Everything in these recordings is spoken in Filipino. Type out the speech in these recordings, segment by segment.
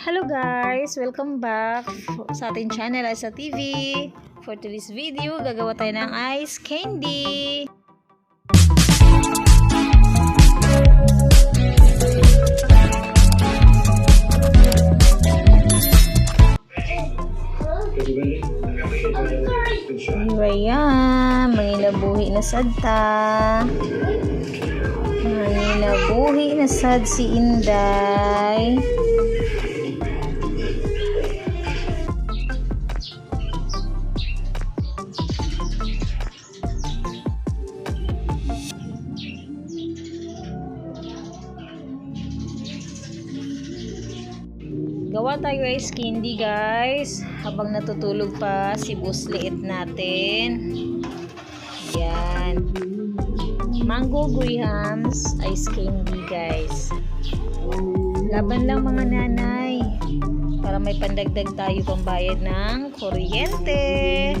Hello guys! Welcome back sa ating channel sa TV. For today's video, gagawa tayo ng ice candy. Ayan, manginabuhi na sad ta. Manginabuhi na sad si Inday. Gawa tayo ice candy guys. Habang natutulog pa si boss liit natin. Yan. Mango grahams ice candy guys. Laban lang mga nanay. Para may pandagdag tayo pambayad ng kuryente.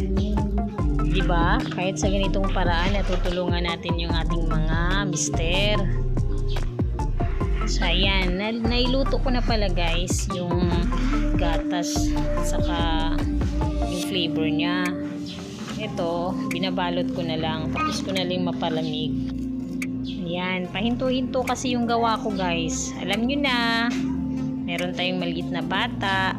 Di ba? Kahit sa ganitong paraan natutulungan natin yung ating mga mister. So, ayan. Na, nailuto ko na pala guys yung gatas at saka yung flavor niya. Ito, binabalot ko na lang. Tapos ko na lang mapalamig. Ayan. Pahinto-hinto kasi yung gawa ko guys. Alam nyo na. Meron tayong maliit na bata.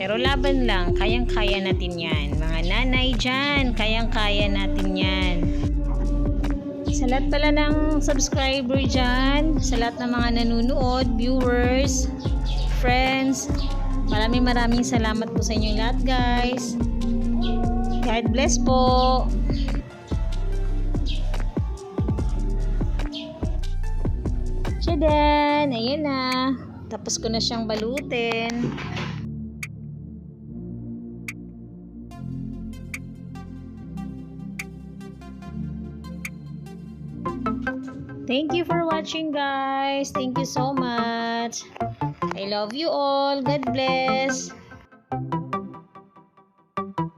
Pero laban lang. Kayang-kaya natin yan. Mga nanay dyan. Kayang-kaya natin yan. Sa lahat pala ng subscriber dyan, sa lahat ng mga nanonood, viewers, friends, maraming maraming salamat po sa inyong lahat guys. God bless po. Tchadan! Ayan na. Tapos ko na siyang balutin. Thank you for watching guys. Thank you so much. I love you all. God bless.